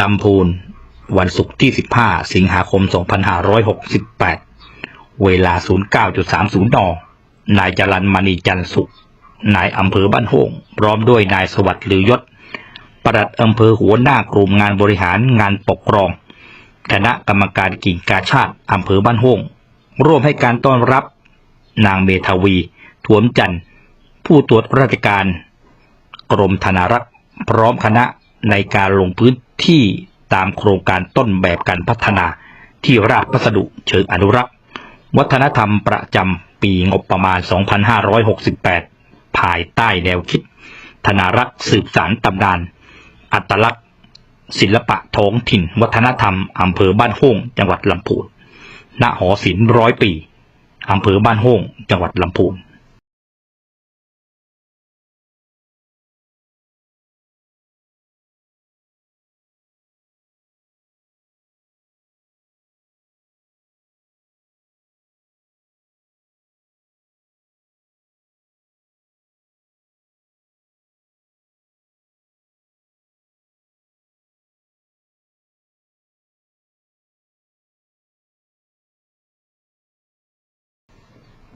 ลำพูน วันศุกร์ที่ 15 สิงหาคม 2568 เวลา 09.30 น นายจรันมณีจันทร์สุข นายอำเภอบ้านโฮงพร้อมด้วยนายสวัสดิ์หรือยศ ปลัดอำเภอหัวหน้ากลุ่มงานบริหารงานปกครอง คณะกรรมการกิ่งกาชาติอำเภอบ้านโฮงร่วมให้การต้อนรับ นางเมทาวี ถวนจันทร์ ผู้ตรวจราชการ กรมธนารักษ์ พร้อมคณะในการลงพื้น ที่ตามโครงการต้นแบบการพัฒนาที่ราชพัสดุเชิงอนุรักษ์ วัฒนธรรมประจำปีงบประมาณ 2568 ภายใต้แนวคิด ธนารักษ์สืบสารตำนาน อัตลักษณ์ ศิลปะท้องถิ่น วัฒนธรรมอำเภอบ้านโฮ่งจังหวัดลำพูนณหอศิลป์ร้อยปีอำเภอบ้านโฮ่งจังหวัดลำพูน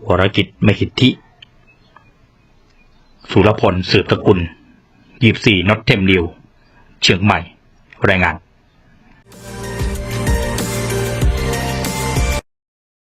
วรจิตมหิทธิ สุรพลสืบตระกุลยีบสี่นอตเทมนิว เชียงใหม่ รายงาน